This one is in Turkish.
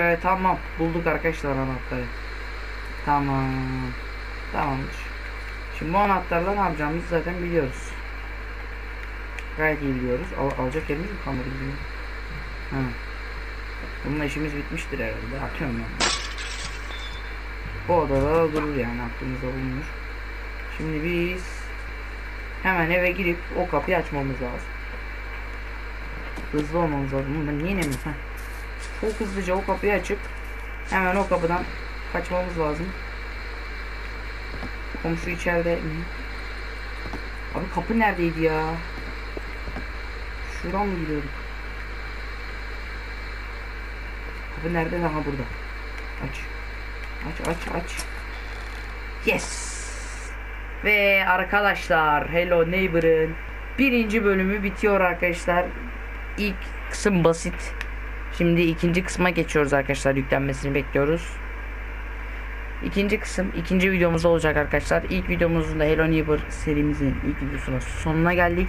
Evet tamam bulduk arkadaşlar anahtarı. Tamam. Tamamdır. Şimdi bu anahtarla ne yapacağımızı zaten biliyoruz. Gayet iyi biliyoruz. Al alacak yerimiz mi kalmadı bizim? Ha. Bununla işimiz bitmiştir herhalde. Atıyorum ben. Bu odada da durur yani aklımızda bulunur. Şimdi biz hemen eve girip o kapıyı açmamız lazım. Hızlı olmamız lazım. Ben niye inemiyorum? Çok hızlıca o kapıyı açıp hemen o kapıdan kaçmamız lazım. Komşu içeride? Abi kapı neredeydi ya? Şuradan mı gidiyorduk? Kapı nerede? Aha burada. Aç. Aç aç aç. Yes. Ve arkadaşlar Hello Neighbor'ın birinci bölümü bitiyor arkadaşlar. İlk kısım basit. Şimdi ikinci kısma geçiyoruz arkadaşlar. Yüklenmesini bekliyoruz. İkinci kısım ikinci videomuz olacak arkadaşlar. İlk videomuzun da Hello Neighbor serimizin ilk videosunun sonuna geldik.